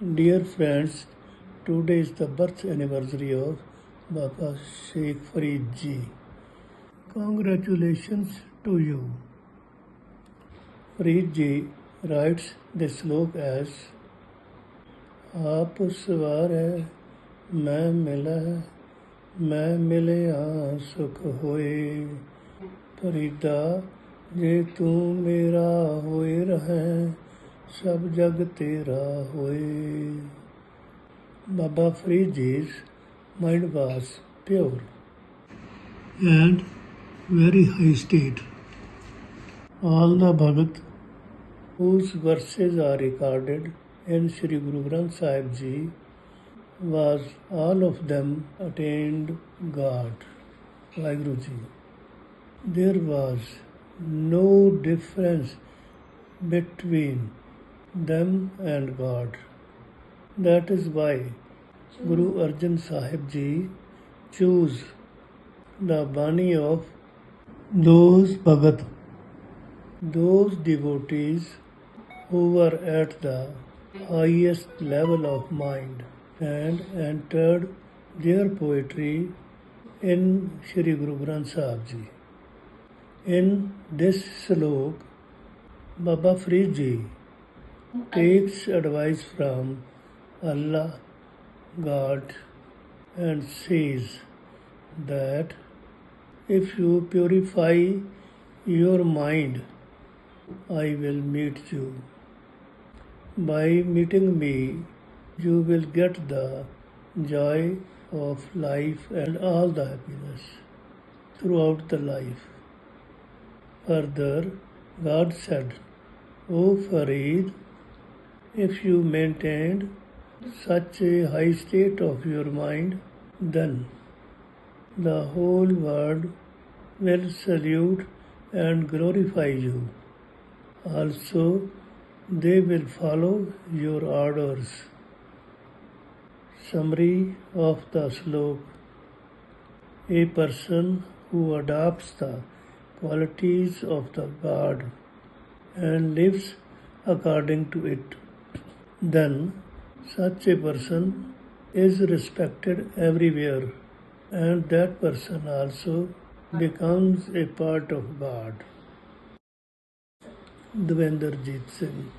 Dear friends, today is the birth anniversary of Baba Sheikh Farid ji. Congratulations to you. Farid ji writes this slok as ਆਪ ਸਵਾਰ ਹੈ ਮੈਂ ਮਿਲਾ ਹੈ ਮੈਂ ਮਿਲਿਆ ਸੁਖ ਹੋਏ ਫਰੀਦਾ ਜੇ ਤੂੰ ਮੇਰਾ ਹੋਏ ਰਹੈ ਸਭ ਜਗ ਤੇਰਾ ਹੋਏ Baba Fariji's mind was pure and very high state. All the Bhagat whose verses are recorded in Sri Guru Granth Sahib Ji was all of them attained God, Vaheguru Ji. There was no difference between them and God. That is why Guru Arjan Sahib Ji chose the Bani of those Bhagat, those devotees who were at the highest level of mind and entered their poetry in Sri Guru Granth Sahib Ji. In this slok, Baba Farid Ji takes advice from Allah, God, and says that if you purify your mind, I will meet you. By meeting me, you will get the joy of life and all the happiness throughout the life. Further, God said, O Farid, if you maintained such a high state of your mind, then the whole world will salute and glorify you. Also, they will follow your orders. Summary of the slok A person who adopts the qualities of the God and lives according to it, then such a person is respected everywhere and that person also becomes a part of God. Devender Jeet Singh